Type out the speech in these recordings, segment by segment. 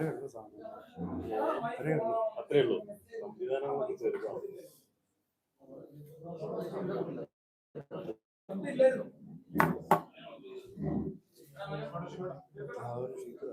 അത്രേ ഉള്ളൂ സാധനം. അത്രേ ഉള്ളൂ. അത്രേ ഉള്ളൂ. സംവിധാനം ചെറുതാണ് ആ ഒരു ഷീറ്റ്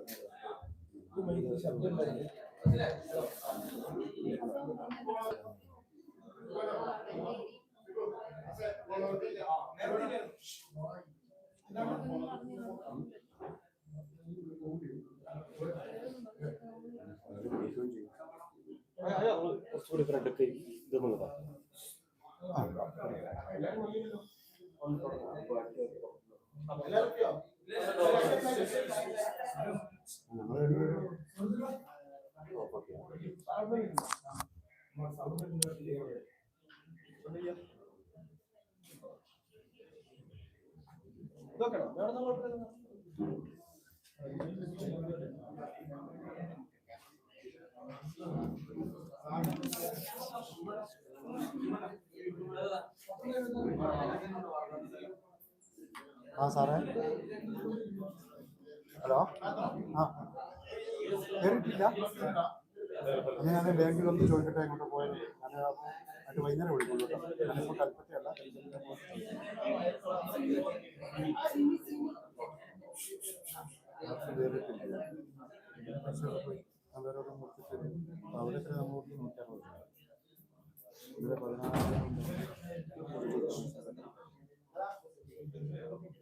കുറച്ചുകൂടി ഫ്രണ്ടൊക്കെ ഇതൊന്നുള്ളതാ ഞങ്ങളൊരു ആ സാറേ? ഹലോ? ആ. കയറിയിട്ടില്ല ഞാൻ ബാങ്കിൽ ഒന്ന് ചോദിക്കട്ടെ ഇങ്ങോട്ട് പോയത് ഞാൻ അത് വൈകുന്നേരം വിളിക്കുള്ളൂ കേട്ടോ.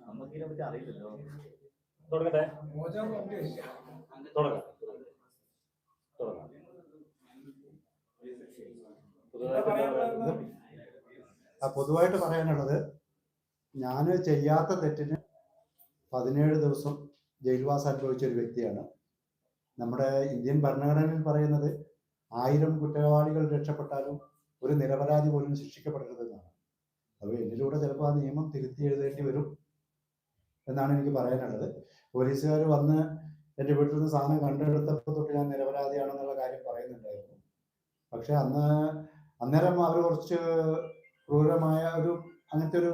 നമുക്കിതിനെ പറ്റി അറിയില്ലല്ലോ. തുടങ്ങട്ടെ. തുടങ്ങാം തുടങ്ങാം പുതുതായിട്ട് എന്താ പറയുന്നത്? ആ പൊതുവായിട്ട് പറയാനുള്ളത് ഞാൻ ചെയ്യാത്ത തെറ്റിന് പതിനേഴ് ദിവസം ജയിൽവാസം അനുഭവിച്ച ഒരു വ്യക്തിയാണ്. നമ്മുടെ ഇന്ത്യൻ ഭരണഘടനയിൽ പറയുന്നത് ആയിരം കുറ്റവാളികൾ രക്ഷപ്പെട്ടാലും ഒരു നിരപരാധി പോലും ശിക്ഷിക്കപ്പെടരുതെന്നാണ് അപ്പോൾ എന്നിലൂടെ ചിലപ്പോൾ ആ നിയമം തിരുത്തി എഴുതേണ്ടി വരും എന്നാണ് എനിക്ക് പറയാനുള്ളത്. പോലീസുകാർ വന്ന് എന്റെ വീട്ടിൽ നിന്ന് സാധനം കണ്ടെടുത്തപ്പോൾ തൊട്ട് ഞാൻ നിരപരാധിയാണെന്നുള്ള കാര്യം പറയുന്നുണ്ടായിരുന്നു. പക്ഷെ അന്ന് അന്നേരം അവർ കുറച്ച് ക്രൂരമായ ഒരു അങ്ങനത്തെ ഒരു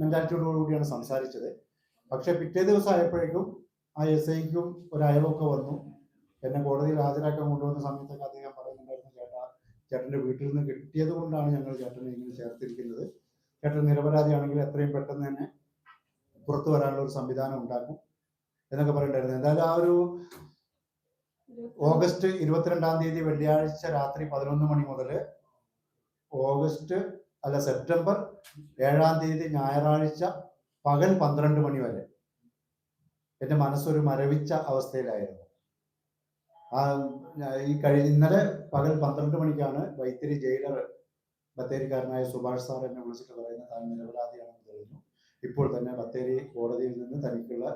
മെന്റാലിറ്റിയോടുകൂടിയാണ് സംസാരിച്ചത്. പക്ഷെ പിറ്റേ ദിവസം ആയപ്പോഴേക്കും ആ എസ് ഐക്കും ഒരു അയവൊക്കെ വന്നു. എന്നെ കോടതിയിൽ ഹാജരാക്കാൻ കൊണ്ടുവന്ന സമയത്തൊക്കെ അദ്ദേഹം പറയുന്നുണ്ടായിരുന്നു ചേട്ടാ ചേട്ടന്റെ വീട്ടിൽ നിന്ന് കിട്ടിയത് കൊണ്ടാണ് ഞങ്ങൾ ചേട്ടനെ ഇങ്ങനെ ചേർത്തിരിക്കുന്നത്. ചേട്ടൻ നിരപരാധിയാണെങ്കിൽ എത്രയും പെട്ടെന്ന് തന്നെ പുറത്തു വരാനുള്ള ഒരു സംവിധാനം ഉണ്ടാക്കും എന്നൊക്കെ പറയുന്നുണ്ടായിരുന്നു. എന്തായാലും ആ ഒരു ഓഗസ്റ്റ് ഇരുപത്തിരണ്ടാം തീയതി വെള്ളിയാഴ്ച രാത്രി പതിനൊന്ന് മണി മുതൽ ഓഗസ്റ്റ് അല്ല സെപ്റ്റംബർ ഏഴാം തീയതി ഞായറാഴ്ച പകൽ പന്ത്രണ്ട് മണി വരെ. എന്റെ മനസ്സൊരു മരവിച്ച അവസ്ഥയിലായിരുന്നു. ആ ഈ കഴിഞ്ഞ ഇന്നലെ പകൽ പന്ത്രണ്ട് മണിക്കാണ് വൈത്തിരി ജയിലർ ബത്തേരിക്കാരനായ സുഭാഷ് സാർ എന്നെ വിളിച്ചിട്ട് പറയുന്ന താൻ നിരപരാധിയാണെന്ന് തെളിഞ്ഞു ഇപ്പോൾ തന്നെ ബത്തേരി കോടതിയിൽ നിന്ന് തനിക്കുള്ള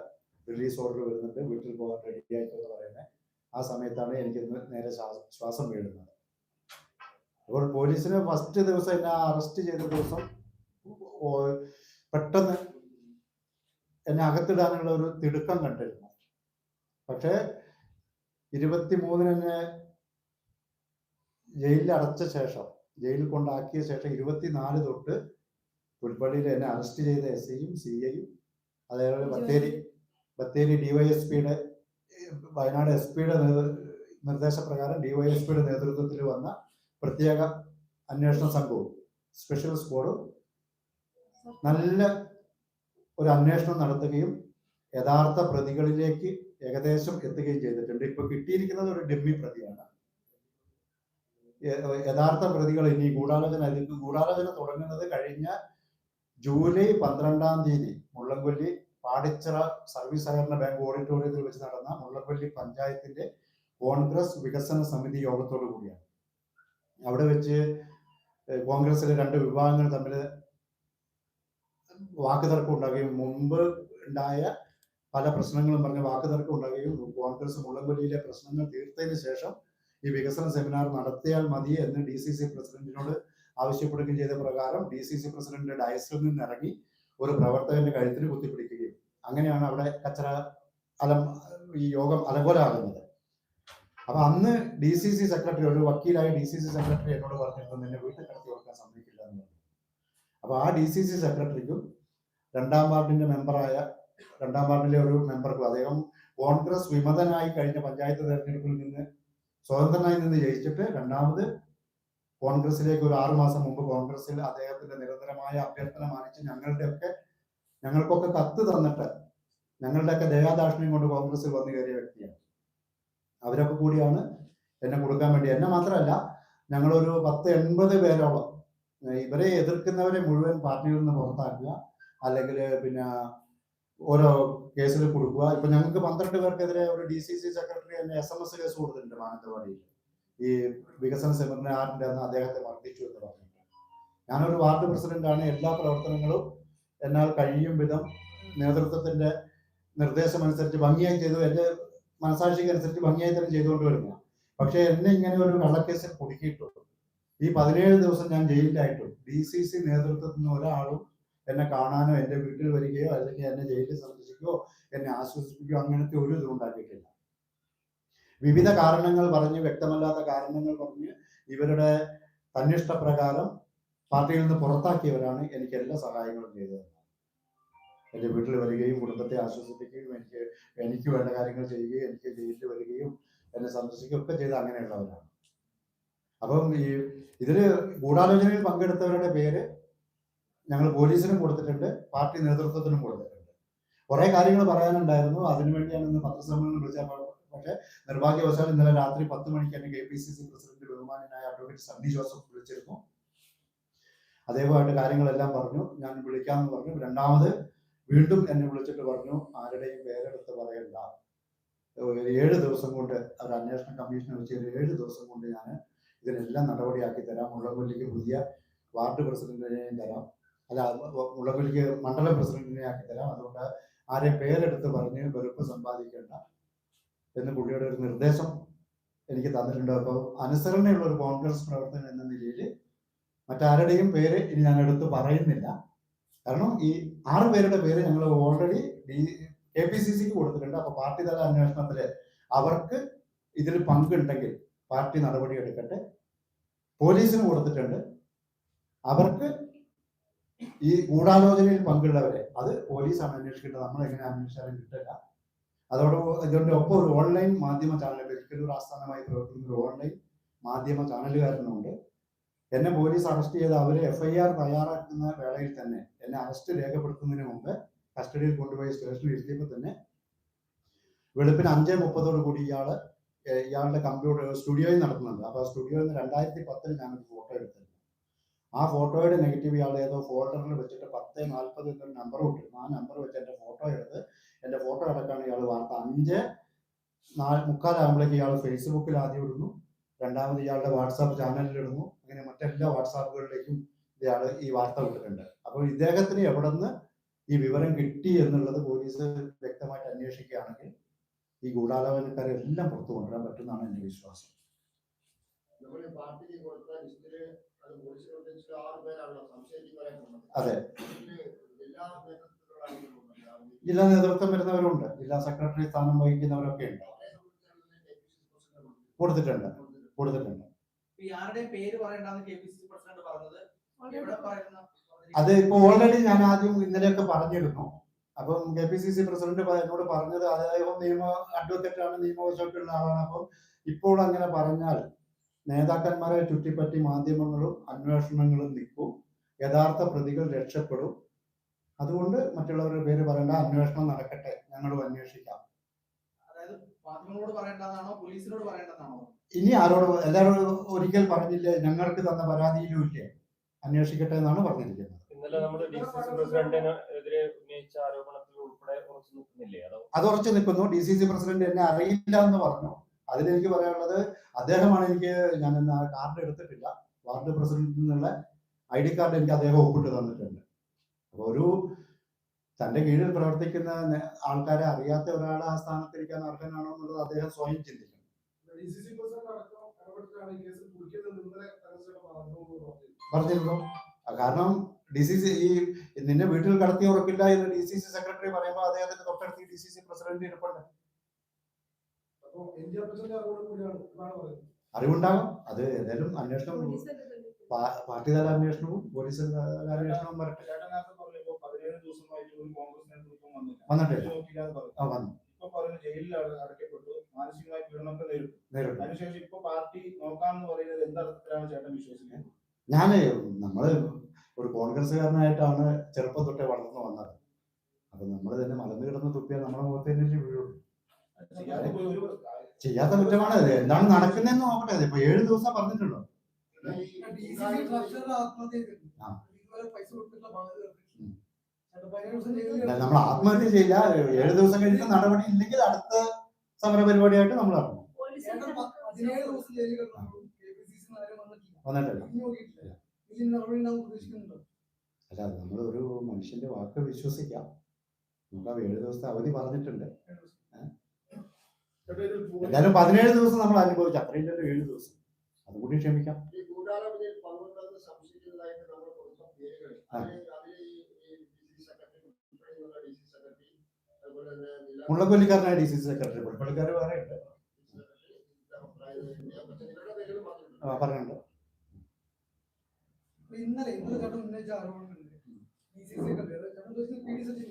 റിലീസ് ഓർഡർ വരുന്നുണ്ട്. വീട്ടിൽ പോകാൻ റെഡിയായിട്ടെന്ന് പറയുന്നത് ആ സമയത്താണ് എനിക്ക് നേരെ ശ്വാസം വീഴുന്നത്. അപ്പോൾ പോലീസിനെ ഫസ്റ്റ് ദിവസം എന്നെ അറസ്റ്റ് ചെയ്ത ദിവസം പെട്ടെന്ന് എന്നെ അകത്തിടാനുള്ള ഒരു തിടുക്കം കണ്ടിരുന്നു. പക്ഷെ ഇരുപത്തി മൂന്നിന് എന്നെ ജയിലിൽ അടച്ച ശേഷം ജയിലിൽ കൊണ്ടാക്കിയ ശേഷം ഇരുപത്തിനാല് തൊട്ട് പുൽപ്പള്ളിയിൽ എന്നെ അറസ്റ്റ് ചെയ്ത എസ് ഐയും സി ഐയും അതേപോലെ ബത്തേരി ബത്തേരി ഡിവൈഎസ്പിയുടെ വയനാട് എസ് പിയുടെ നിർദ്ദേശപ്രകാരം ഡിവൈഎസ്പിയുടെ നേതൃത്വത്തിൽ വന്ന പ്രത്യേക അന്വേഷണ സംഘവും സ്പെഷ്യൽ സ്ക്വാഡും നല്ല ഒരു അന്വേഷണം നടത്തുകയും യഥാർത്ഥ പ്രതികളിലേക്ക് ഏകദേശം എത്തുകയും ചെയ്തിട്ടുണ്ട്. ഇപ്പൊ കിട്ടിയിരിക്കുന്നത് ഒരു ഡെമ്മി പ്രതിയാണ്. യഥാർത്ഥ പ്രതികൾ ഇനി ഗൂഢാലോചന അല്ലെങ്കിൽ ഗൂഢാലോചന തുടങ്ങുന്നത് കഴിഞ്ഞ ജൂലൈ പന്ത്രണ്ടാം തീയതി മുള്ളൻകൊല്ലി പാടിച്ചിറ സർവീസ് സഹകരണ ബാങ്ക് ഓഡിറ്റോറിയത്തിൽ വെച്ച് നടന്ന മുള്ളൻകൊല്ലി പഞ്ചായത്തിന്റെ കോൺഗ്രസ് വികസന സമിതി യോഗത്തോടു കൂടിയാണ്. അവിടെ വെച്ച് കോൺഗ്രസിലെ രണ്ട് വിഭാഗങ്ങൾ തമ്മിൽ വാക്കുതർക്കം ഉണ്ടാകുകയും മുമ്പ് ഉണ്ടായ പല പ്രശ്നങ്ങളും പറഞ്ഞ് വാക്കുതർക്കം ഉണ്ടാകുകയും കോൺഗ്രസ് മുള്ളംകൊല്ലിയിലെ പ്രശ്നങ്ങൾ തീർത്തതിന് ശേഷം ഈ വികസന സെമിനാർ നടത്തിയാൽ മതി എന്ന് ഡി സി സി പ്രസിഡന്റിനോട് ആവശ്യപ്പെടുകയും ചെയ്ത പ്രകാരം ഡി സി സി പ്രസിഡന്റ് ഡയസിൽ നിന്ന് ഇറങ്ങി ഒരു പ്രവർത്തകന്റെ കഴുത്തിന് കുത്തിപ്പിടിക്കുകയും. അങ്ങനെയാണ് അവിടെ കച്ചറ അലം ഈ യോഗം അലങ്കോലാകുന്നത് അപ്പൊ അന്ന് ഡി സി സി സെക്രട്ടറി ഒരു വക്കീലായ ഡി സി സി സെക്രട്ടറി എന്നോട് പറഞ്ഞിരുന്നു നിന്നെ വീട്ടിൽ കടത്തി കൊടുക്കാൻ സമ്മതിക്കില്ല എന്ന് പറഞ്ഞു. അപ്പൊ ആ ഡി സി സി സെക്രട്ടറിക്കും രണ്ടാം വാർഡിന്റെ മെമ്പറായ രണ്ടാം വാർഡിലെ ഒരു മെമ്പർക്കും അദ്ദേഹം കോൺഗ്രസ് വിമതനായി കഴിഞ്ഞ പഞ്ചായത്ത് തെരഞ്ഞെടുപ്പിൽ നിന്ന് സ്വതന്ത്രനായി നിന്ന് ജയിച്ചിട്ട് രണ്ടാമത് കോൺഗ്രസിലേക്ക് ഒരു ആറുമാസം മുമ്പ് കോൺഗ്രസിൽ അദ്ദേഹത്തിന്റെ നിരന്തരമായ അഭ്യർത്ഥന മാനിച്ച് ഞങ്ങളുടെയൊക്കെ ഞങ്ങൾക്കൊക്കെ കത്ത് തന്നിട്ട് ഞങ്ങളുടെയൊക്കെ ദയാദാക്ഷിണ്യം കൊണ്ട് കോൺഗ്രസിൽ വന്നു കയറിയ വ്യക്തിയാണ്. അവരൊക്കെ കൂടിയാണ് എന്നെ കൊടുക്കാൻ വേണ്ടി. എന്നെ മാത്രമല്ല ഞങ്ങളൊരു പത്ത് എൺപത് പേരോളം ഇവരെ എതിർക്കുന്നവരെ മുഴുവൻ പാർട്ടിയിൽ നിന്ന് പുറത്താക്കുക അല്ലെങ്കിൽ പിന്നെ ഓരോ കേസിൽ കൊടുക്കുക. ഇപ്പൊ ഞങ്ങൾക്ക് പന്ത്രണ്ട് പേർക്കെതിരെ ഒരു ഡി സി സി സെക്രട്ടറി തന്നെ എസ് എം എസ് കേസ് കൊടുത്തിട്ടുണ്ട് മാനന്തവാടിയിൽ. ഈ വികസന സെമിനാറിന്റെ അന്ന് അദ്ദേഹത്തെ മർദ്ദിച്ചു എന്ന് പറഞ്ഞിട്ട്. ഞാനൊരു വാർഡ് പ്രസിഡന്റ് ആണ് എല്ലാ പ്രവർത്തനങ്ങളും എന്നാൽ കഴിയും വിധം നേതൃത്വത്തിന്റെ നിർദ്ദേശമനുസരിച്ച് ഭംഗിയായി ചെയ്തു. എന്റെ മനസാക്ഷിക്ക് അനുസരിച്ച് ഭംഗിയായി തന്നെ ചെയ്തുകൊണ്ട് വരുന്ന. പക്ഷെ എന്നെ ഇങ്ങനെ ഒരു കള്ളക്കേസിൽ കുടുക്കിയിട്ടു. ഈ പതിനേഴ് ദിവസം ഞാൻ ജയിലിലായിട്ടു. ഡി സി സി നേതൃത്വത്തിൽ നിന്ന് ഒരാളും എന്നെ കാണാനോ എന്റെ വീട്ടിൽ വരികയോ അല്ലെങ്കിൽ എന്നെ ജയിലിൽ സന്ദർശിക്കുകയോ എന്നെ ആശ്വസിപ്പിക്കുകയോ അങ്ങനത്തെ ഒരു ഇതും ഉണ്ടാക്കിയിട്ടില്ല. വിവിധ കാരണങ്ങൾ പറഞ്ഞ് വ്യക്തമല്ലാത്ത കാരണങ്ങൾ പറഞ്ഞ് ഇവരുടെ തന്നിഷ്ടപ്രകാരം പാർട്ടിയിൽ നിന്ന് പുറത്താക്കിയവരാണ് എനിക്ക് എല്ലാ സഹായങ്ങളും ചെയ്തത്. എന്റെ വീട്ടിൽ വരികയും കുടുംബത്തെ ആശ്വസിപ്പിക്കുകയും എനിക്ക് എനിക്ക് വേണ്ട കാര്യങ്ങൾ ചെയ്യുകയും എനിക്ക് ജയിലിൽ വരികയും എന്നെ സന്ദർശിക്കുകയും ഒക്കെ ചെയ്ത അങ്ങനെയുള്ളവരാണ്. അപ്പം ഈ ഇതിൽ ഗൂഢാലോചനയിൽ പങ്കെടുത്തവരുടെ പേര് ഞങ്ങൾ പോലീസിനും കൊടുത്തിട്ടുണ്ട് പാർട്ടി നേതൃത്വത്തിനും കൊടുത്തിട്ടുണ്ട്. കുറെ കാര്യങ്ങൾ പറയാനുണ്ടായിരുന്നു. അതിനുവേണ്ടിയാണ് ഇന്ന് പത്രസമ്മേളനം വിളിച്ച പക്ഷേ നിർഭാഗ്യവശാൽ ഇന്നലെ രാത്രി പത്ത് മണിക്ക് തന്നെ K P C C president ബഹുമാനായ അഡ്വക്കേറ്റ് സണ്ണി ജോസഫ് വിളിച്ചിരുന്നു. അദ്ദേഹമായിട്ട് കാര്യങ്ങളെല്ലാം പറഞ്ഞു. ഞാൻ വിളിക്കാമെന്ന് പറഞ്ഞു. രണ്ടാമത് വീണ്ടും എന്നെ വിളിച്ചിട്ട് പറഞ്ഞു ആരുടെയും പേരെടുത്ത് പറയണ്ട. ഏഴ് ദിവസം കൊണ്ട് ഒരു അന്വേഷണ കമ്മീഷനെ വെച്ച് ഏഴ് ദിവസം കൊണ്ട് ഞാൻ ഇതിനെല്ലാം നടപടിയാക്കി തരാം. മുള്ളംകൊല്ലിക്ക് പുതിയ വാർഡ് പ്രസിഡന്റിനെയും തരാം. അല്ല മുള്ളംകൊല്ലിക്ക് മണ്ഡല പ്രസിഡന്റിനെ ആക്കി തരാം. അതുകൊണ്ട് ആരെ പേരെടുത്ത് പറഞ്ഞ് വെറുപ്പ് സമ്പാദിക്കേണ്ട എന്ന് പുള്ളിയുടെ ഒരു നിർദ്ദേശം എനിക്ക് തന്നിട്ടുണ്ട്. അപ്പോൾ അനുസരണയുള്ള ഒരു കോൺഗ്രസ് പ്രവർത്തനം എന്ന നിലയിൽ മറ്റാരുടെയും പേര് ഇനി ഞാൻ എടുത്ത് പറയുന്നില്ല. കാരണം ഈ ആറ് പേരുടെ പേര് ഞങ്ങൾ already D K P C സിക്ക് കൊടുത്തിട്ടുണ്ട്. അപ്പൊ പാർട്ടി തല അന്വേഷണത്തിൽ അവർക്ക് ഇതിൽ പങ്കുണ്ടെങ്കിൽ പാർട്ടി നടപടി എടുക്കട്ടെ. പോലീസിന് കൊടുത്തിട്ടുണ്ട്. അവർക്ക് ഈ ഗൂഢാലോചനയിൽ പങ്കുള്ളവരെ അത് പോലീസാണ് അന്വേഷിക്കേണ്ടത് നമ്മൾ എങ്ങനെ അന്വേഷിച്ചാലും കിട്ടില്ല അതോട് ഇതിന്റെ ഒപ്പം ഒരു ഓൺലൈൻ മാധ്യമ ചാനൽ ഒരിക്കലും ആസ്ഥാനമായി പ്രവർത്തിക്കുന്ന ഒരു ഓൺലൈൻ മാധ്യമ ചാനലുകാരനുണ്ട് എന്നെ പോലീസ് അറസ്റ്റ് ചെയ്ത് അവരെ എഫ്ഐആർ തയ്യാറാക്കുന്ന വേളയിൽ തന്നെ എന്നെ അറസ്റ്റ് രേഖപ്പെടുത്തുന്നതിന് മുമ്പ് കസ്റ്റഡിയിൽ കൊണ്ടുപോയി സ്റ്റേഷനിൽ ഇരുത്തിയപ്പോൾ തന്നെ വെളുപ്പിന് അഞ്ചേ മുപ്പതോട് കൂടി ഇയാൾ ഇയാളുടെ കമ്പ്യൂട്ടർ സ്റ്റുഡിയോയിൽ നടത്തുന്നുണ്ട്. അപ്പൊ ആ സ്റ്റുഡിയോയിൽ നിന്ന് രണ്ടായിരത്തി പത്തിൽ ഞാനൊരു ഫോട്ടോ എടുത്തിരുന്നു. ആ ഫോട്ടോയുടെ നെഗറ്റീവ് ഇയാൾ ഏതോ ഫോൾഡറിൽ വെച്ചിട്ട് പത്ത് നാൽപ്പത് എന്നൊരു നമ്പർ ഇട്ടിരുന്നു. ആ നമ്പർ വെച്ച് എന്റെ ഫോട്ടോ എടുത്ത് എന്റെ ഫോട്ടോ അടക്കാണ് ഇയാൾ വാർത്ത. അഞ്ച് നാല് മുക്കാലാകുമ്പോഴേക്ക് ഇയാൾ ഫേസ്ബുക്കിൽ ആദ്യം ഇടുന്നു. രണ്ടാമത് ഇയാളുടെ വാട്സാപ്പ് ചാനലിൽ ഇടുന്നു. അങ്ങനെ മറ്റെല്ലാ വാട്സാപ്പുകളിലേക്കും ഇയാൾ ഈ വാർത്ത വിട്ടിട്ടുണ്ട്. അപ്പോൾ ഇദ്ദേഹത്തിന് എവിടെ നിന്ന് ഈ വിവരം കിട്ടി എന്നുള്ളത് പോലീസ് വ്യക്തമായിട്ട് അന്വേഷിക്കുകയാണെങ്കിൽ ഈ ഗൂഢാലോചനക്കാരെ എല്ലാം പുറത്തു കൊണ്ടുവരാൻ പറ്റുമെന്നാണ് എന്റെ വിശ്വാസം. അത് പോലീസ് ഉദ്ദേശിച്ച ആറ് പേരാണല്ലോ. സംശയിക്കുന്നവരായിട്ടുള്ളത്. അതെ. ഇതിൽ ജില്ലാ നേതൃത്വം വരുന്നവരുണ്ട്. ജില്ലാ സെക്രട്ടറി സ്ഥാനം വഹിക്കുന്നവരൊക്കെ ഉണ്ട്. കൊടുത്തിട്ടുണ്ട്. കൊടുത്തിട്ടുണ്ട്. പേര് പറയണ്ടെന്ന് K P C C president പറഞ്ഞത്? എവിടെ പറയുന്ന? അത് ഇപ്പൊ ഓൾറെഡി ഞാൻ ആദ്യം ഇന്നലെയൊക്കെ പറഞ്ഞിരുന്നു. അപ്പം K P C C president എന്നോട് പറഞ്ഞത് അദ്ദേഹം നിയമ അഡ്വക്കേറ്റ് ആണ് നിയമവശമൊക്കെയുള്ള ആളാണ്. അപ്പം ഇപ്പോൾ അങ്ങനെ പറഞ്ഞാൽ നേതാക്കന്മാരെ ചുറ്റിപ്പറ്റി മാധ്യമങ്ങളും അന്വേഷണങ്ങളും നിൽക്കും. യഥാർത്ഥ പ്രതികൾ രക്ഷപ്പെടും. അതുകൊണ്ട് മറ്റുള്ളവരുടെ പേര് പറയേണ്ട അന്വേഷണം നടക്കട്ടെ. ഞങ്ങളും അന്വേഷിക്കാം. ഇനി ആരോട് എല്ലാവരോടും ഒരിക്കൽ പറഞ്ഞില്ലേ ഞങ്ങൾക്ക് തന്ന പരാതിയിലും ഇല്ലേ? അന്വേഷിക്കട്ടെ എന്നാണ് പറഞ്ഞിരിക്കുന്നത്. ഇന്നലെ നമ്മുടെ ഡി സി സി പ്രസിഡന്റിനെതിരെ ഉന്നയിച്ച ആരോപണത്തിൽ ഉൾപ്പെടെ ഉറച്ചു നിൽക്കുന്നില്ലേ? അതോ ഉറച്ചു നിൽക്കുന്നു. ഡി സി സി പ്രസിഡന്റ് എന്നെ അറിയില്ല എന്ന് പറഞ്ഞു. അതിലെനിക്ക് പറയാനുള്ളത് അദ്ദേഹമാണ് എനിക്ക് ഞാൻ എന്നാ കാർഡ് എടുത്തിട്ടില്ല. വാർഡ് പ്രസിഡന്റിൽ നിന്നുള്ള ഐ ഡി കാർഡ് എനിക്ക് അദ്ദേഹം ഒപ്പിട്ട് തന്നിട്ടുണ്ട്. അപ്പോൾ ഒരു തന്റെ കീഴിൽ പ്രവർത്തിക്കുന്ന ആൾക്കാരെ അറിയാത്ത ഒരാൾ ആ സ്ഥാനത്തിരിക്കാൻ അർഹനാണോ എന്നുള്ളത് അദ്ദേഹം സ്വയം ചിന്തിക്കണം. പറഞ്ഞിരുന്നു. കാരണം ഡി സി സി ഈ നിന്നെ വീട്ടിൽ കടത്തി ഉറക്കില്ല എന്ന് ഡി സി സി സെക്രട്ടറി പറയുമ്പോൾ അദ്ദേഹത്തിന്റെ തൊട്ടടുത്ത് ഡി സി സി പ്രസിഡന്റ് ഇരിപ്പുണ്ട് അറിവുണ്ടാകും. അത് ഏതായാലും അന്വേഷണം പാർട്ടി തല അന്വേഷണവും പോലീസ് അന്വേഷണവും വരട്ടെ. വന്നിട്ടില്ല. ആ വന്നു. ജയിലിൽ അട- അടയ്ക്കപ്പെട്ടു. മാനസികമായി പീഡനമൊക്കെ നേരിട്ടു. നേരിട്ടു. അതിനുശേഷം ഇപ്പൊ പാർട്ടി നോക്കാമെന്ന് പറയുന്നത് എന്തർത്ഥത്തിലാണ് ചേട്ടൻ വിശ്വസിക്കുന്നത്? ഞാൻ നമ്മൾ ഒരു കോൺഗ്രസ്സുകാരനായിട്ടാണ് ചെറുപ്പം തൊട്ടേ വളർന്നു വന്നത്. അപ്പൊ നമ്മൾ തന്നെ മലന്ന് കിടന്ന് തുപ്പിയാൽ നമ്മുടെ മുഖത്ത് തന്നെ വീഴുള്ളൂ. ചെയ്യാത്ത കുറ്റമാണ് അത് എന്താണ് നടക്കുന്നതെന്ന് നോക്കട്ടെ. ഇപ്പൊ ഏഴ് ദിവസം പറഞ്ഞിട്ടുണ്ടോ നമ്മൾ ആത്മഹത്യ ചെയ്യില്ല. ഏഴ് ദിവസം കഴിഞ്ഞിട്ട് നടപടി ഇല്ലെങ്കിൽ അടുത്ത സമര പരിപാടിയായിട്ട് നമ്മൾ ഇറങ്ങും. വന്നിട്ടില്ല. അല്ല നമ്മൾ ഒരു മനുഷ്യന്റെ വാക്ക് വിശ്വസിക്കാം. നമുക്ക് ആ ഏഴ് ദിവസത്തെ അവധി പറഞ്ഞിട്ടുണ്ട്. എന്തായാലും പതിനേഴ് ദിവസം നമ്മൾ അനുഭവിച്ചു. അത്രയില്ലല്ലോ ഏഴ് ദിവസം. അതുകൂടി ക്ഷമിക്കാം. അതുപോലെ തന്നെ നില- മുള്ളക്കൊല്ലിക്കാരനായ ഡി സി സി സെക്രട്ടറി പുള്ളിക്കാർ വേറെ ഉണ്ട്. പറഞ്ഞിട്ടുണ്ട്. ഇന്നലെ ഇന്നലെ ചേട്ടൻ ഉന്നയിച്ച ആരോപണമുണ്ട് ഡി സി സി ഒക്കെ P D Saji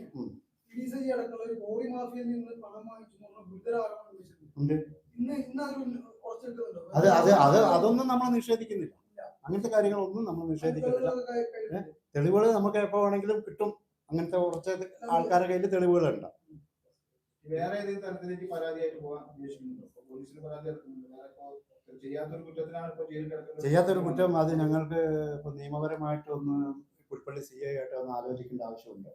P D Saji അടക്കമുള്ള ഒരു കോടി മാഫിയയിൽ നിന്ന് പണം വാങ്ങിച്ചു ഗുരുതര ആരോപണം ഉണ്ട്. ഇന്ന് ഇന്ന് അത് ഉറച്ചെടുക്കുന്നുണ്ടോ അത് അത് അത് അതൊന്നും നമ്മൾ നിഷേധിക്കുന്നില്ല. അങ്ങനത്തെ കാര്യങ്ങളൊന്നും നമ്മൾ നിഷേധിക്കുന്നില്ല തെളിവുകൾ നമുക്ക് എപ്പോ വേണമെങ്കിലും കിട്ടും. അങ്ങനത്തെ കുറച്ച് ആൾക്കാരുടെ കയ്യിൽ തെളിവുകളുണ്ട്. വേറെ ഏതെങ്കിലും തരത്തിലേക്ക് പരാതിയായിട്ട് പോകാൻ ഉദ്ദേശിക്കുന്നുണ്ടോ? പോലീസിന് പരാതി ഇപ്പൊ ചെയ്യാത്തൊരു ഇപ്പൊ കുറ്റം അത് ഞങ്ങൾക്ക് ഇപ്പൊ നിയമപരമായിട്ടൊന്ന് പുൽപ്പള്ളി സി ഐ ആയിട്ട് ഒന്ന് ആലോചിക്കേണ്ട ആവശ്യമുണ്ട്.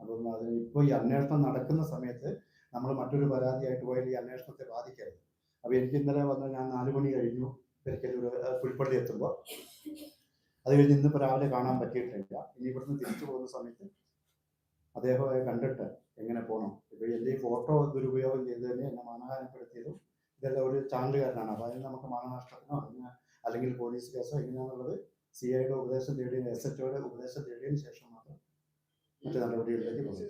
അപ്പം അത് ഇപ്പോൾ ഈ അന്വേഷണം നടക്കുന്ന സമയത്ത് നമ്മൾ മറ്റൊരു പരാതിയായിട്ട് പോയാൽ ഈ അന്വേഷണത്തെ ബാധിക്കരുത്. അപ്പോൾ എനിക്ക് ഇന്നലെ വന്ന് ഞാൻ നാല് മണി കഴിഞ്ഞു പെരിക്കല്ലൂർ ഏഹ്, പുൽപ്പള്ളി എത്തുമ്പോൾ അത് കഴിഞ്ഞ് ഇന്നിപ്പോൾ രാവിലെ കാണാൻ പറ്റിയിട്ടില്ല. ഇനി ഇവിടുന്ന് തിരിച്ചു പോകുന്ന സമയത്ത് അദ്ദേഹത്തെ കണ്ടിട്ട് എങ്ങനെ പോകണം ഇപ്പോൾ എന്റെ ഈ ഫോട്ടോ ദുരുപയോഗം ചെയ്തതിന് എന്നെ മാനഹാനിപ്പെടുത്തിയതും ഇതെല്ലാം ഒരു ചാണ്ടുകാരനാണ്. അപ്പോൾ അതിന് നമുക്ക് മാനനഷ്ടത്തിനോ അതിന് അല്ലെങ്കിൽ പോലീസ് കേസോ എങ്ങനെയാണെന്നുള്ളത് സി ഐയുടെ ഉപദേശം തേടിയതിന് എസ് എച്ച് ഒയുടെ ഉപദേശം തേടിയതിന് ശേഷം മാത്രം മറ്റു നടപടികളിലേക്ക് പോകും.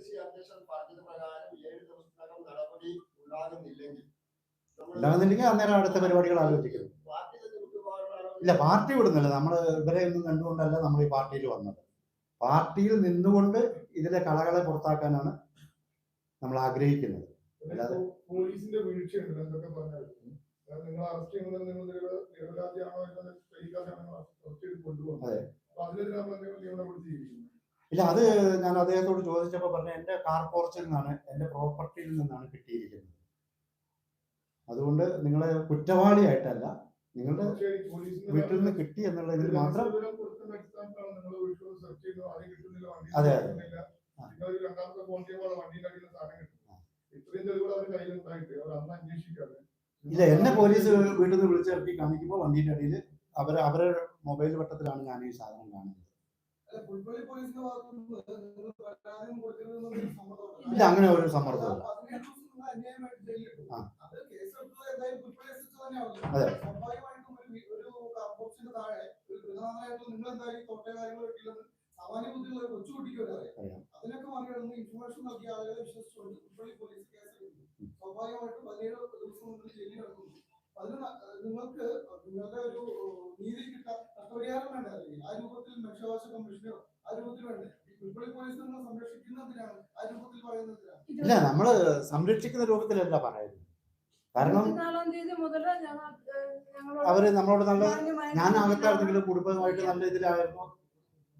ഉണ്ടാകുന്നില്ലെങ്കിൽ അന്നേരം അടുത്ത പരിപാടികൾ ആലോചിക്കുന്നു ഇല്ല പാർട്ടി വിടുന്നില്ല. നമ്മൾ ഇവരെ ഒന്നും കണ്ടുകൊണ്ടല്ല നമ്മൾ ഈ പാർട്ടിയിൽ വന്നത്. പാർട്ടിയിൽ നിന്നുകൊണ്ട് ഇതിലെ കളകളെ പുറത്താക്കാനാണ് നമ്മൾ ആഗ്രഹിക്കുന്നത്. പോലീസിന്റെ വീഴ്ചയുണ്ട് എന്തൊക്കെ പറഞ്ഞാൽ നിങ്ങൾ അറസ്റ്റ് ചെയ്യുന്നത് നിങ്ങൾ നിരപരാധിയാണോ എന്നത് തെളിയിക്കാതെയാണോ അറസ്റ്റ് ചെയ്ത് കൊണ്ടുപോകുന്നത്. അതെ. അപ്പൊ അതിനെതിരെ നമ്മൾ എന്തെങ്കിലും നിയമനപ്പെടുത്തി ജീവിക്കുന്നു ഇല്ല അത് ഞാൻ അദ്ദേഹത്തോട് ചോദിച്ചപ്പോൾ പറഞ്ഞ എന്റെ കാർ പോർച്ചിൽ നിന്നാണ് എന്റെ പ്രോപ്പർട്ടിയിൽ നിന്നാണ് കിട്ടിയിരിക്കുന്നത്. അതുകൊണ്ട് നിങ്ങളെ കുറ്റവാളിയായിട്ടല്ല നിങ്ങളുടെ വീട്ടിൽ നിന്ന് കിട്ടി എന്നുള്ളതിൽ മാത്രം അതെ, അതെ. ഇത്രയും തെളിവുകൾ അവർ കയ്യിൽ ഉണ്ടായിട്ട് അവർ അന്ന് അന്വേഷിക്കാതെ ഇല്ല എന്നെ പോലീസ് വീട്ടിൽ നിന്ന് വിളിച്ചിറക്കി കാണിക്കുമ്പോൾ വണ്ടിയുടെ അടിയിൽ അവർ അവരുടെ മൊബൈൽ വട്ടത്തിലാണ് ഞാൻ ഈ സാധനം കാണുന്നത്. ഇല്ല അങ്ങനെ ഒരു സമ്മർദ്ദമില്ല. അത്. സ്വാഭാവികമായിട്ടും ഒരു ഒരു താഴെ ഒരു നിങ്ങൾ എന്തായാലും തോട്ട കാര്യങ്ങൾ വെക്കില്ലെന്ന് സാമാന്യ ബുദ്ധിയുള്ള ഒരു കൊച്ചുകുട്ടിക്ക് വരെ അറിയാം. അറിയാം. അതിനൊക്കെ മറികടന്ന് ഇൻഫർമേഷൻ നൽകിയ ആളുകളെ വിശ്വസിച്ചുകൊണ്ട് പുൽപ്പള്ളി പോലീസ് കേസെടുത്തു സ്വാഭാവികമായിട്ടും പതിനേഴ് ദിവസം മുതൽ ജയിലിൽ കിടക്കുന്നു അതിന് നിങ്ങൾക്ക് നിങ്ങളുടെ ഒരു നീതി കിട്ടാൻ നഷ്ടപരിഹാരം വേണ്ട ആ രൂപത്തിൽ മനുഷ്യാവകാശ കമ്മീഷനോ ആ രൂപത്തിൽ വേണ്ടേ? ഇല്ല നമ്മൾ സംരക്ഷിക്കുന്ന രൂപത്തിലല്ല പറയുന്നത്. കാരണം അവർ നമ്മളോട് നല്ല ഞാൻ അകത്തായിരുന്നെങ്കിലും കുടുംബമായിട്ട് നല്ല ഇതിലായിരുന്നു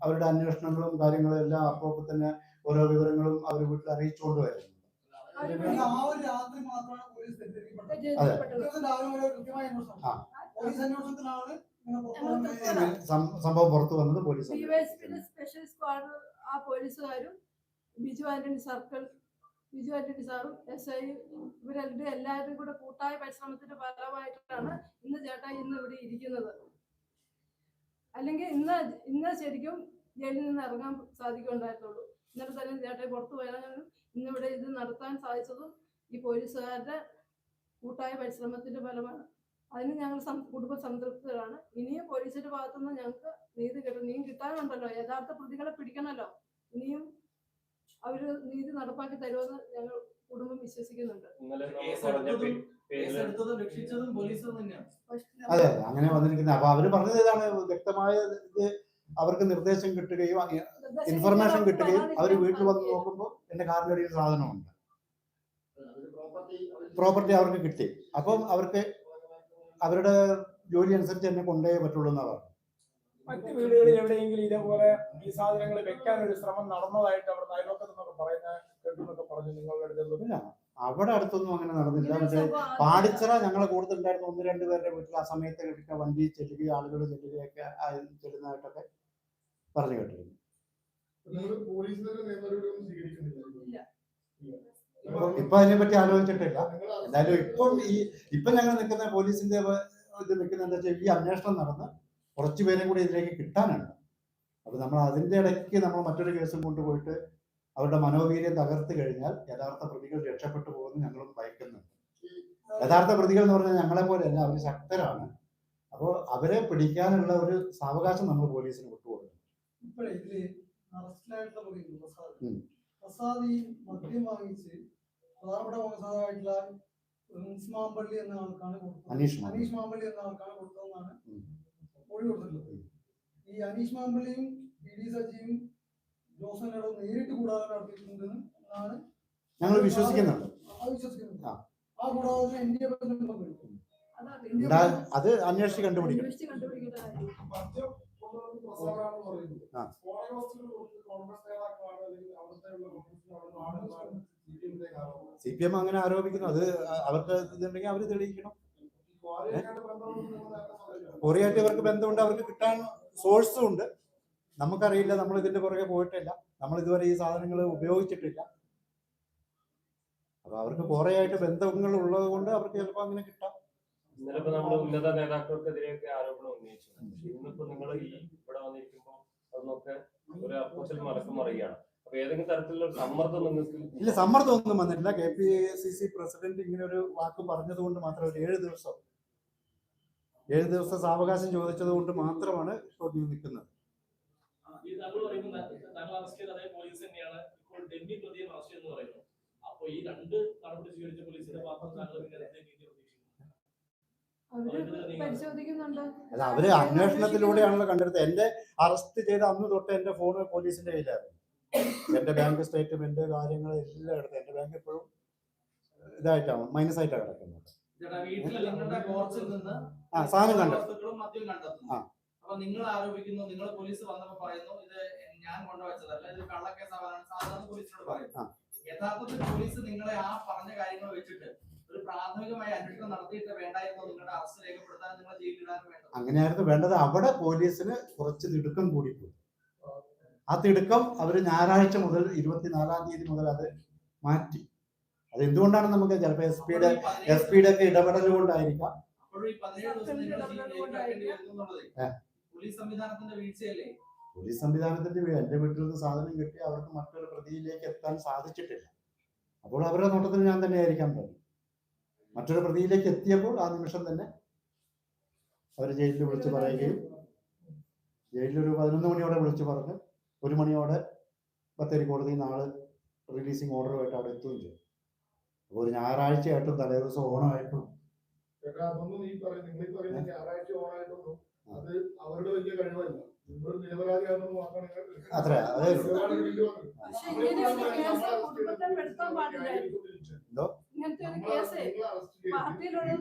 അവരുടെ അന്വേഷണങ്ങളും കാര്യങ്ങളും എല്ലാം അപ്പോൾ തന്നെ ഓരോ വിവരങ്ങളും അവർ വീട്ടിൽ അറിയിച്ചുകൊണ്ട് വരുന്നു ആ ഒരു രാത്രി മാത്രമാണ് പോലീസ് തെറ്റിദ്ധരിക്കപ്പെട്ടത് ജയിലിൽപ്പെട്ടത്. ദിവസം രാവിലെ വരെ കൃത്യമായ ആ. പോലീസ് അന്വേഷണത്തിലാണ് ഇങ്ങനെ പുറത്തു ഞങ്ങൾ വന്നത്. തൃപ്തരാണ്. സം- സംഭവം പുറത്തു വന്നത് പോലീസ് സ്പെഷ്യൽ സ്ക്വാഡ് ആ പോലീസുകാരും ബിജു ആന്റണി സർക്കിൾ ബിജു ആന്റണി സാറും എസ് ഐ ഇവരുടെ എല്ലാവരും കൂടെ കൂട്ടായ പരിശ്രമത്തിന്റെ ഫലമായിട്ടാണ് ഇന്ന് ചേട്ടാ ഇന്ന് ഇവിടെ ഇരിക്കുന്നത് അല്ലെങ്കിൽ ഇന്ന് ഇന്ന് ശരിക്കും ജയിലിൽ നിന്ന് ഇറങ്ങാൻ സാധിക്കുന്നുണ്ടായിരുന്നുള്ളൂ ഇന്നലെ തന്നെ ചേട്ടൻ പുറത്തു പോയാലും ഇന്നിവിടെ ഇത് നടത്താൻ സാധിച്ചതും ഈ പോലീസുകാരുടെ കൂട്ടായ പരിശ്രമത്തിന്റെ ഫലമാണ്. അതിന് ഞങ്ങൾ സം- കുടുംബ സംതൃപ്തരാണ്. ഇനിയും പോലീസിന്റെ ഭാഗത്തുനിന്ന് ഞങ്ങൾക്ക് നീതി കിട്ടും നീതി കിട്ടാനുണ്ടല്ലോ. യഥാർത്ഥ പ്രതികളെ പിടിക്കണമല്ലോ. ഇനിയും അവർ നീതി നടപ്പാക്കി തരുമെന്ന് ഞങ്ങൾ കുടുംബം വിശ്വസിക്കുന്നുണ്ട്. രക്ഷിച്ചതും പോലീസ് തന്നെയാണ് പക്ഷേ അതെ. അങ്ങനെ വന്നിരിക്കുന്നത്. അപ്പൊ അവർ പറഞ്ഞത് ഇതാണ്. വ്യക്തമായ ഇത് അവർക്ക് നിർദ്ദേശം കിട്ടുകയും ഇൻഫർമേഷൻ കിട്ടുകയും അവർ വീട്ടിൽ വന്ന്. നോക്കുമ്പോൾ എന്റെ കാറിനടിയിൽ സാധനമുണ്ട് പ്രോപ്പർട്ടി അവർക്ക് കിട്ടി. അപ്പം അവർക്ക് അവരുടെ ജോലി അനുസരിച്ച് എന്നെ കൊണ്ടേ പറ്റുള്ളൂ എന്നാ പറഞ്ഞു മറ്റ് വീടുകളിൽ എവിടെയെങ്കിലും ഇതേപോലെ ഈ സാധനങ്ങൾ വെക്കാൻ ഒരു ശ്രമം നടന്നതായിട്ട് അവർ അയൽവക്കത്ത് നിന്നൊക്കെ പറയുന്ന കേട്ടെന്നൊക്കെ പറഞ്ഞു നിങ്ങളുടെ അടുത്ത്. അവിടെ അടുത്തൊന്നും അങ്ങനെ നടന്നില്ല. പക്ഷേ പാടിച്ചറ ഞങ്ങളെ കൂടുതലുണ്ടായിരുന്നു. ഒന്ന് രണ്ട് പേരുടെ വീട്ടിൽ ആ സമയത്ത് കിട്ടിയ വണ്ടി ചെല്ലുകയും ആളുകൾ ചെല്ലുകയൊക്കെ ചെല്ലുന്നതായിട്ടൊക്കെ പറഞ്ഞു കേട്ടിരുന്നു. ഇപ്പൊ അതിനെ പറ്റി ആലോചിച്ചിട്ടില്ല. എന്തായാലും ഇപ്പം ഈ ഇപ്പൊ ഞങ്ങൾ നിൽക്കുന്ന പോലീസിന്റെ ഇത് നിൽക്കുന്ന എന്താ വെച്ചാൽ ഈ അന്വേഷണം നടന്ന് കുറച്ച് പേരെ കൂടി ഇതിലേക്ക് കിട്ടാനുണ്ട്. അപ്പൊ നമ്മൾ അതിന്റെ ഇടയ്ക്ക് നമ്മൾ മറ്റൊരു കേസും കൊണ്ടുപോയിട്ട് അവരുടെ മനോവീര്യം തകർത്ത് കഴിഞ്ഞാൽ യഥാർത്ഥ പ്രതികൾ രക്ഷപ്പെട്ടു പോകുമെന്ന് ഞങ്ങളും ഭയക്കുന്നുണ്ട്. യഥാർത്ഥ പ്രതികൾ എന്ന് പറഞ്ഞാൽ ഞങ്ങളെ പോലെയല്ല അവർ ശക്തരാണ്. അപ്പോൾ അവരെ പിടിക്കാനുള്ള ഒരു സാവകാശം നമ്മൾ പോലീസിന് വിട്ടുകൊടുക്കും അനീഷ് മാമ്പള്ളി. എന്ന ആൾക്കാണ് കൊടുത്തതെന്നാണ് ഉം. മൊഴി കൊടുത്തിട്ടുള്ളത്. ഈ അനീഷ് മാമ്പള്ളിയും പി ഡി സജിയും ജോസനോട് നേരിട്ട് കൂടാതെ നടത്തിയിട്ടുണ്ടെന്ന് ആണ് ഞങ്ങൾ വിശ്വസിക്കുന്നുണ്ട്. അത് ആ. ആ. കൂടാതെ അന്വേഷിച്ച് കണ്ടുപിടിക്കും. സി പി എം അങ്ങനെ ആരോപിക്കുന്നു. അത് അവർക്ക് ഇതുണ്ടെങ്കിൽ അവർ തെളിയിക്കണം. കൊറിയായിട്ട് ഇവർക്ക് ബന്ധമുണ്ട്. അവർക്ക് കിട്ടാൻ സോഴ്സും ഉണ്ട്. നമുക്കറിയില്ല നമ്മൾ ഇതിന്റെ പുറകെ പോയിട്ടില്ല. നമ്മൾ ഇതുവരെ ഈ സാധനങ്ങൾ ഉപയോഗിച്ചിട്ടില്ല. അപ്പൊ അവർക്ക് കുറെ ആയിട്ട് ബന്ധങ്ങൾ ഉള്ളത് കൊണ്ട് അവർക്ക് ചിലപ്പോൾ അങ്ങനെ കിട്ടാം. ഇന്നലെ ഇപ്പൊ നമ്മുടെ ഉന്നത നേതാക്കൾക്കെതിരെയൊക്കെ ആരോപണം ഉന്നയിച്ചു. ഇന്നിപ്പോ നിങ്ങൾ ഈ ഇവിടെ വന്നിരിക്കുമ്പോൾ അതൊന്നൊക്കെ ഒരു അർത്ഥത്തിൽ മറക്കം മറിയുകയാണ് അപ്പൊ ഏതെങ്കിലും തരത്തിലുള്ള സമ്മർദ്ദം നിങ്ങൾക്ക് ഇല്ല സമ്മർദ്ദമൊന്നും വന്നിട്ടില്ല. K P C C president ഇങ്ങനെ ഒരു വാക്ക് പറഞ്ഞത് കൊണ്ട് മാത്രം ഒരു ഏഴ് ദിവസം. ഏഴ് ദിവസം സാവകാശം ചോദിച്ചത് കൊണ്ട് മാത്രമാണ് ഇപ്പോൾ നിൽക്കുന്നത്. ഈ താങ്കൾ പറയുമ്പോൾ താങ്കൾ അറസ്റ്റ് ചെയ്ത അതേ പോലീസ് തന്നെയാണ്. ഇപ്പോൾ ഡെന്നി പ്രതിയെ അറസ്റ്റ് എന്ന് പറയുന്നത് അപ്പൊ ഈ രണ്ട് നടപടി സ്വീകരിച്ച പോലീസിന്റെ ഭാഗത്ത് താങ്കൾ പിന്നെ അവർ പരിശോധിക്കുന്നുണ്ട്. അല്ല അവർ അന്വേഷണത്തിലൂടെയാണല്ലോ കണ്ടെടുത്തത്. എന്റെ അറസ്റ്റ് ചെയ്ത അന്ന് തൊട്ട് എന്റെ ഫോൺ പോലീസിന്റെ കയ്യിലായിരുന്നു. എന്റെ ബാങ്ക് സ്റ്റേറ്റ്മെന്റ് കാര്യങ്ങൾ എല്ലാം എടുത്ത് എന്റെ ബാങ്ക് ഇപ്പോഴും ഇതായിട്ടാണ് മൈനസ് ആയിട്ടാണ് കിടക്കുന്നത്. ആ സാധനം കണ്ടെത്തും ആ. അപ്പൊ നിങ്ങൾ ആരോപിക്കുന്നു നിങ്ങൾ പോലീസ് വന്നപ്പോ പറയുന്നു ഇത് ഞാൻ കൊണ്ടുവച്ചതല്ല ഇത് കള്ളക്കേസാവാനാണ് സാധാരണ പോലീസിനോട്. പറയുന്നത് യഥാർത്ഥത്തിൽ പോലീസ് നിങ്ങളെ ആ പറഞ്ഞ കാര്യങ്ങൾ വെച്ചിട്ട് ഒരു പ്രാഥമികമായ അന്വേഷണം നടത്തിയിട്ട് വേണ്ടായിരുന്നു നിങ്ങളുടെ അറസ്റ്റ് രേഖപ്പെടുത്താൻ നിങ്ങൾ വേണ്ടത്. അങ്ങനെയായിരുന്നു വേണ്ടത്. അവിടെ പോലീസിന് കുറച്ച് തിടുക്കം കൂടിപ്പോയി. ആ തിടുക്കം അവർ ഞായറാഴ്ച മുതൽ ഇരുപത്തിനാലാം തീയതി മുതൽ അത് മാറ്റി. അത് എന്തുകൊണ്ടാണ് നമുക്ക് ചിലപ്പോൾ എസ് പിയുടെ എസ് പിയുടെ ഒക്കെ ഇടപെടലുകൊണ്ടായിരിക്കാം? അപ്പോഴും ഈ പതിനേഴ് ദിവസം നിങ്ങൾ ജയിലിൽ കിടക്കേണ്ടി വരുന്നു എന്നുള്ളത്. പോലീസ് സംവിധാനത്തിന്റെ വീഴ്ചയല്ലേ? എന്റെ വീട്ടിൽ നിന്ന് സാധനം കിട്ടി അവർക്ക് മറ്റൊരു പ്രതിയിലേക്ക് എത്താൻ സാധിച്ചിട്ടില്ല. അപ്പോൾ അവരുടെ നോട്ടത്തിൽ ഞാൻ തന്നെ ആയിരിക്കാൻ പറഞ്ഞു മറ്റൊരു പ്രതിയിലേക്ക് എത്തിയപ്പോൾ ആ നിമിഷം തന്നെ അവർ ജയിലിൽ വിളിച്ചു പറയുകയും ജയിലിൽ ഒരു പതിനൊന്ന് മണിയോടെ വിളിച്ചു പറഞ്ഞ് ഒരു മണിയോടെ ബത്തേരി കോടതി നാളെ റിലീസിങ് ഓർഡറുമായിട്ട് അവിടെ എത്തുകയും ചെയ്തു. അപ്പോൾ ഒരു ഞായറാഴ്ചയായിട്ടും തലേദിവസം ഓണമായിട്ടും ചേട്ടാ അതൊന്നും ഈ പറയുന്ന നിങ്ങൾ ഈ പറയുന്ന ഞായറാഴ്ച ഓണായിട്ടൊന്നും അത് അവരുടെ വലിയ കഴിവല്ല. നിങ്ങൾ നിരപരാധിയാണെന്ന് മാത്രമാണ് ഇങ്ങനത്തെ ഒരു കേസ്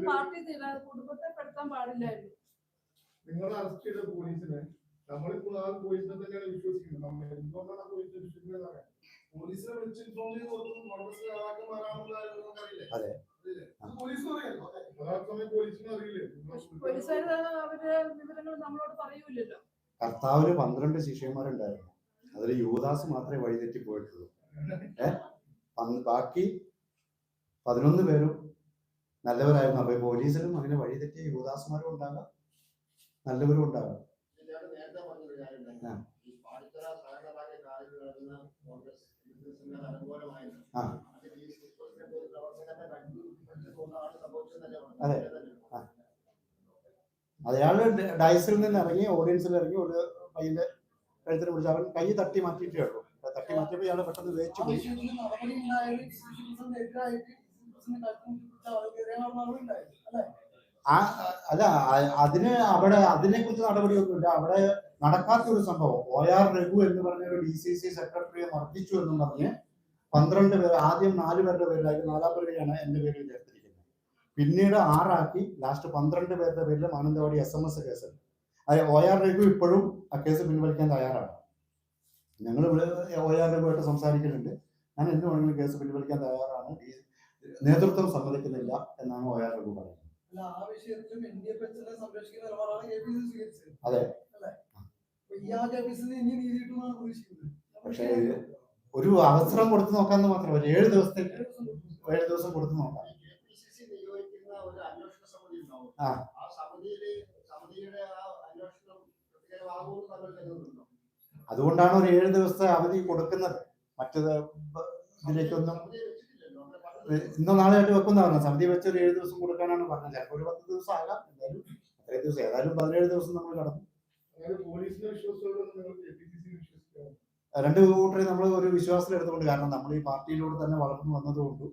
പാർട്ടി കുടുംബത്തെ പെടുത്താൻ പാടില്ലായിരുന്നു. നിങ്ങൾ അറസ്റ്റ് ചെയ്ത പോലീസിനെ നമ്മളിപ്പോൾ ആ പോലീസിനെ തന്നെയാണ് വിശ്വസിക്കുന്നത്. നമ്മൾ എന്തുകൊണ്ടാണ് പോലീസ് പോലീസിനെ വിശ്വസിക്കുന്നത് പോലീസിനെ വിളിച്ച് ഇൻഫോം ചെയ്ത് കൊടുത്തു കോൺഗ്രസ് നമുക്കറിയില്ലേ? കർത്താവിന് പന്ത്രണ്ട് ശിഷ്യന്മാരുണ്ടായിരുന്നു. അതിൽ യുവദാസ് മാത്രമേ വഴിതെറ്റി പോയിട്ടുള്ളൂ. ഏ? ബാക്കി പതിനൊന്ന് പേരും നല്ലവരായിരുന്നു. അപ്പൊ പോലീസിലും അങ്ങനെ വഴിതെറ്റിയ യുവദാസുമാരും ഉണ്ടാകാം. നല്ലവരും ഉണ്ടാകാം. ഇയാൾ നേരത്തെ പറഞ്ഞൊരു കാര്യം ആ. ഉണ്ടായിരുന്നു. ഈ പാലിത്തറ സഹകരണ കാലത്ത് നടക്കുന്ന കോൺഗ്രസ് ബിസിനസ്സിന്റെ അനുകൂലമായിരുന്നു. ആ. അത് ഈ സുപ്രസിഡന്റ് ഒരു പ്രവർത്തകന്റെ കണ്ടി കൊണ്ടാണ് സംഭവിച്ചതെന്നല്ലേ അതെ. അയാൾ ഡയസിൽ നിന്ന് ഇറങ്ങി ഓഡിയൻസിൽ ഇറങ്ങി ഒരു പയ്യന്റെ കഴുത്തിന് പിടിച്ച് അവൻ കൈ തട്ടി മാറ്റിയിട്ടേ ഉള്ളൂ. തട്ടി മാറ്റിയപ്പോൾ ഇയാൾ പെട്ടെന്ന് വേച്ചു പോയി. ആ അല്ല അതിന് അവിടെ അതിനെ കുറിച്ച് നടപടിയൊന്നുമില്ല. അവിടെ നടക്കാത്ത ഒരു സംഭവം. ഒ ആർ രഘു എന്ന് പറഞ്ഞ ഒരു ഡി സി സി സെക്രട്ടറിയെ മർദ്ദിച്ചു എന്നും പറഞ്ഞ് പന്ത്രണ്ട് പേർ ആദ്യം നാല് പേരുടെ പേരിലായിരുന്നു. നാലാം പേരെയാണ് എന്റെ പേരിൽ ചേർത്തിരിക്കുന്നത് പിന്നീട് ആറാക്കി ലാസ്റ്റ് പന്ത്രണ്ട് പേരുടെ പേരിൽ Mananthavady S M S case അത് ഒ ആർ രഘു ഇപ്പോഴും ആ കേസ് പിൻവലിക്കാൻ തയ്യാറാണ്. ഞങ്ങൾ ഇവിടെ ഒ ആർ രഘുവായിട്ട് സംസാരിക്കുന്നുണ്ട്. ഞാൻ എന്ത് വേണമെങ്കിലും കേസ് പിൻവലിക്കാൻ തയ്യാറാണ്. ഈ നേതൃത്വം സമ്മതിക്കുന്നില്ല എന്നാണ് ഒ ആർ രഘു പറയുന്നത്. അതെ. പക്ഷേ ഒരു അവസരം കൊടുത്തു നോക്കാന്ന് മാത്രം ഒരു ഏഴ് ദിവസത്തേക്ക്. ഏഴ് ദിവസം കൊടുത്തു നോക്കാം. കരുതുന്നുണ്ടോ? അതുകൊണ്ടാണ് ഒരു ഏഴ് ദിവസത്തെ അവധി കൊടുക്കുന്നത്. മറ്റത് ഇതിലേക്കൊന്നും. ഇന്നോ നാളെ ആയിട്ട് വെക്കുന്ന പറഞ്ഞു സമിതി വെച്ച് ഒരു ഏഴ് ദിവസം കൊടുക്കാനാണ് പറഞ്ഞത്. ചിലപ്പോൾ ഒരു പത്ത് ദിവസം ആകാം. എന്തായാലും അത്രയും ദിവസം ഏതായാലും പതിനേഴ് ദിവസം നമ്മൾ കടന്നു. രണ്ട് കൂട്ടരെ നമ്മൾ ഒരു വിശ്വാസത്തിൽ എടുത്തുകൊണ്ട് കാരണം നമ്മൾ ഈ പാർട്ടിയിലൂടെ തന്നെ വളർന്നു വന്നതുകൊണ്ട്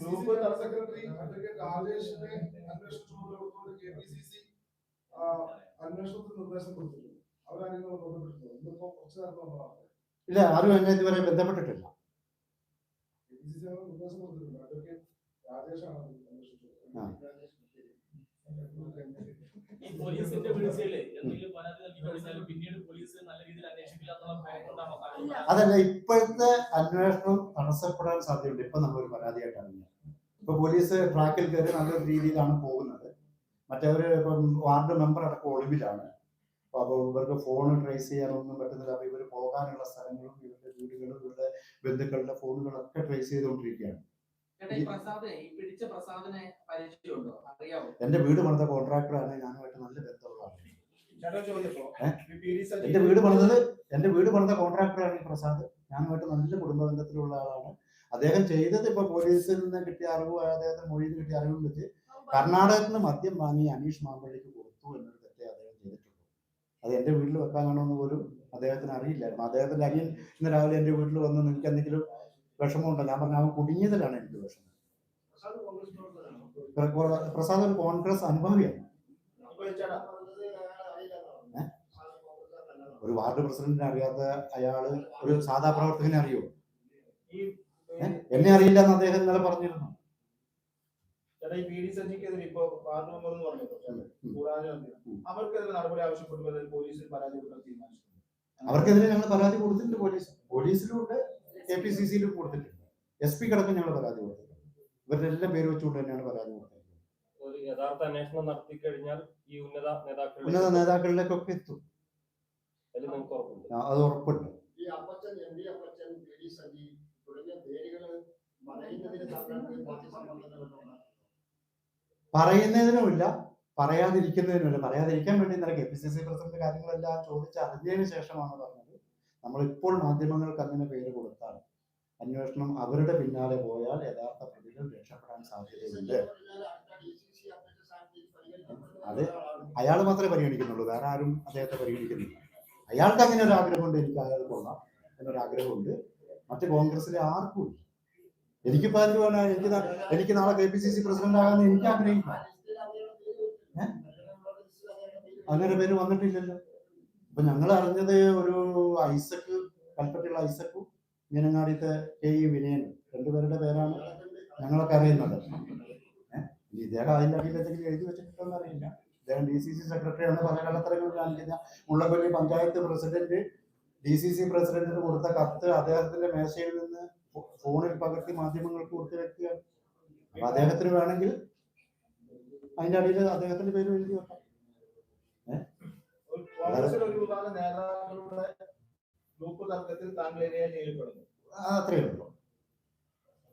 ഗ്രൂപ്പ് സെക്രട്ടറി അഡ്വക്കേറ്റ് രാജേഷിനെ അന്വേഷണ ചുമതല കൊടുത്തുകൊണ്ട് കെ പി സി സി അന്വേഷണത്തിന് നിർദ്ദേശം കൊടുത്തിട്ടുണ്ട്. അവരാരെങ്കിലും ബന്ധപ്പെട്ടിട്ടുണ്ടോ ഇന്നിപ്പോ കുറച്ച് നേരത്തെ വന്നതാണ്. ഇല്ല ആരും എന്നെ ഇതുവരെ ബന്ധപ്പെട്ടിട്ടില്ല. പോലീസിന്റെ വീഴ്ചയിൽ എന്തെങ്കിലും പരാതി നൽകി കഴിഞ്ഞാൽ പിന്നീട് അതല്ല ഇപ്പോഴത്തെ അന്വേഷണം തടസ്സപ്പെടാൻ സാധ്യതയുണ്ട്. ഇപ്പൊ നമ്മളൊരു പരാതിയായിട്ടാണ്. ഇപ്പൊ പോലീസ് ട്രാക്കിൽ കയറി നല്ലൊരു രീതിയിലാണ് പോകുന്നത്. മറ്റവര് ഇപ്പം വാർഡ് മെമ്പർ അടക്കം ഒളിവിലാണ്. അപ്പൊ അപ്പൊ ഇവർക്ക് ഫോൺ ട്രേസ് ചെയ്യാനൊന്നും പറ്റുന്നില്ല. അപ്പൊ ഇവർ പോകാനുള്ള സ്ഥലങ്ങളും ഇവരുടെ വീടുകളും ഇവരുടെ ബന്ധുക്കളുടെ ഫോണുകളൊക്കെ ട്രേസ് ചെയ്തുകൊണ്ടിരിക്കുകയാണ്. എന്റെ വീട് പണിത കോൺട്രാക്ടറാണ്. ഞാനുമായിട്ട് നല്ല ബന്ധമുള്ളതാണ് എന്റെ വീട് പണിതത് എന്റെ വീട് പണിത കോൺട്രാക്ടറാണ് ഈ പ്രസാദ്. ഞാനുമായിട്ട് നല്ല കുടുംബ ബന്ധത്തിലുള്ള ആളാണ്. അദ്ദേഹം ചെയ്തത് ഇപ്പൊ പോലീസിൽ നിന്ന് കിട്ടിയ അറിവ് അദ്ദേഹത്തിന് മൊഴിയിൽ നിന്ന് കിട്ടിയ അറിവും വെച്ച് കർണാടകത്തിൽ നിന്ന് മദ്യം വാങ്ങി അനീഷ് മാമ്പള്ളിക്ക് കൊടുത്തു എന്നൊരു തെറ്റേ അദ്ദേഹം ചെയ്തിട്ടുള്ളൂ. അത് എന്റെ വീട്ടിൽ വെക്കാൻ എന്ന് പോലും അദ്ദേഹത്തിന് അറിയില്ലായിരുന്നു. അദ്ദേഹത്തിന്റെ അനിയൻ ഇന്ന് രാവിലെ എന്റെ വീട്ടിൽ വന്ന് നിങ്ങൾക്ക് എന്തെങ്കിലും വിഷമമുണ്ടോ? ഞാൻ പറഞ്ഞു അവൻ കുടുങ്ങിയതിലാണ് എനിക്ക് വിഷമം. പ്രസാദ് ഒരു കോൺഗ്രസ് അനുഭവിയാണ് അപ്പൊ ചേട്ടാ പറഞ്ഞത് അയാൾ അറിയില്ലെന്നാണോ? പ്രസാദ് കോൺഗ്രസ്സുകാരനല്ലെന്നാണോ? ഒരു വാർഡ് പ്രസിഡന്റിനെ അറിയാത്ത അയാൾ ഒരു സാധാ പ്രവർത്തകനെ അറിയോ? എന്നെ അറിയില്ല എന്ന് അദ്ദേഹം ഇന്നലെ പറഞ്ഞിരുന്നു. അവർക്കെതിരെ ഞങ്ങൾ പരാതി കൊടുത്തിട്ടുണ്ട് പോലീസ്. പോലീസിലുണ്ട് കെ പി സി സിയിലും കൊടുത്തിട്ടുണ്ട്. എസ് പി കടക്കം ഞങ്ങൾ പരാതി കൊടുത്തിട്ടുണ്ട്. ഇവരുടെ എല്ലാം പേര് വെച്ചുകൊണ്ട് തന്നെയാണ് പരാതി കൊടുത്തത് ഒരു യഥാർത്ഥ അന്വേഷണം നടത്തി കഴിഞ്ഞാൽ ഈ ഉന്നത നേതാക്കൾ ഉന്നത നേതാക്കളിലേക്കൊക്കെ എത്തും അതിൽ നിങ്ങൾക്ക് ഉറപ്പുണ്ട് ആ, അത് ഉറപ്പുണ്ട്. പറയുന്നതിനുമില്ല പറയാതിരിക്കുന്നതിനുമില്ല പറയാതിരിക്കാൻ വേണ്ടി ഇന്നലെ K P C C president കാര്യങ്ങളെല്ലാം ചോദിച്ച് അറിഞ്ഞതിന് ശേഷമാണ് പറഞ്ഞത്. നമ്മൾ ഇപ്പോൾ മാധ്യമങ്ങൾക്ക് അങ്ങനെ പേര് കൊടുത്താൽ അന്വേഷണം അവരുടെ പിന്നാലെ പോയാൽ യഥാർത്ഥ പ്രതികൾ രക്ഷപ്പെടാൻ സാധ്യതയുണ്ട്. അത്. അയാൾ മാത്രമേ പരിഗണിക്കുന്നുള്ളൂ. വേറെ ആരും അദ്ദേഹത്തെ പരിഗണിക്കുന്നില്ല. അയാൾക്ക് അങ്ങനെ ഒരു ആഗ്രഹമുണ്ട് എനിക്ക് അയാൾ കൊള്ളാം എന്നൊരു ആഗ്രഹമുണ്ട് മറ്റ് കോൺഗ്രസിലെ ആർക്കും എനിക്ക് എനിക്കിപ്പോ പോകാൻ എനിക്ക് എനിക്ക് നാളെ K P C C president ആകാൻ എനിക്ക് ആഗ്രഹിക്കാം. അങ്ങനെ പേര് വന്നിട്ടില്ലല്ലോ. അപ്പൊ ഞങ്ങൾ അറിഞ്ഞത് ഒരു ഐസക്ക് കൽപ്പറ്റയുള്ള ഐസക്കും മീനങ്ങാടിത്തെ കെ ഇ വിനയനും രണ്ടുപേരുടെ പേരാണ് ഞങ്ങളൊക്കെ അറിയുന്നത്. ഇദ്ദേഹം അതിന്റെ അടിയിൽ എന്തെങ്കിലും എഴുതി വെച്ചിട്ടുണ്ടോ അറിയില്ല. ഇദ്ദേഹം ഡി സി സി സെക്രട്ടറിയാണ് പല കള്ളത്തരങ്ങൾ കാണിക്കുന്ന Mullappally panchayat president D C C പ്രസിഡന്റിന് കൊടുത്ത കത്ത് അദ്ദേഹത്തിന്റെ മേശയിൽ നിന്ന് ഫോണിൽ പകർത്തി മാധ്യമങ്ങൾക്ക് കൊടുത്തു അപ്പൊ അദ്ദേഹത്തിന് വേണമെങ്കിൽ അതിന്റെ അടിയിൽ അദ്ദേഹത്തിന്റെ പേര് എഴുതി വെക്കാം. അത്രയേ ഉള്ളൂ.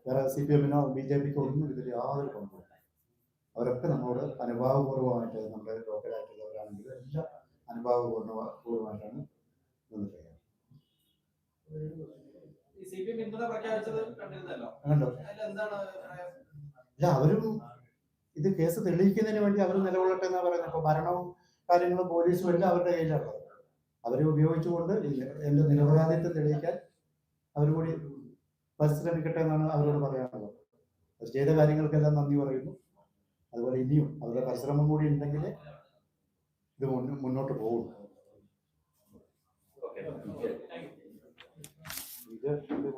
വേറെ സി പി എമ്മിനോ ബി ജെ പിക്കോ ഒന്നും ഇതിൽ യാതൊരു പങ്കുമില്ല അവരൊക്കെ നമ്മളോട് അനുഭാവപൂർവമായിട്ട് നമ്മുടെ ലോക്കലായിട്ടുള്ളവരാണെങ്കിലും എല്ലാം അനുഭാവപൂർണ പൂർവമായിട്ടാണ് നിന്നിട്ടുള്ളത് അഭിപ്രായം? അവരും ഇത് കേസ് തെളിയിക്കുന്നതിന് വേണ്ടി അവർ നിലകൊള്ളട്ടെ എന്നാ പറയുന്നത്. ഇപ്പൊ ഭരണവും കാര്യങ്ങളും പോലീസും എല്ലാം അവരുടെ കയ്യിലുള്ളത്. അവരെ ഉപയോഗിച്ചുകൊണ്ട് എന്റെ നിരപരാധിത്വം തെളിയിക്കാൻ അവർ കൂടി പരിശ്രമിക്കട്ടെ എന്നാണ് അവരോട് പറയാനുള്ളത്. അവർ ചെയ്ത കാര്യങ്ങൾക്കെല്ലാം നന്ദി പറയുന്നു. അതുപോലെ ഇനിയും അവരുടെ പരിശ്രമം കൂടി ഉണ്ടെങ്കിൽ ഇത് മുന്നോ- മുന്നോട്ട് പോകും ഓക്കെ ഇത് ഇത്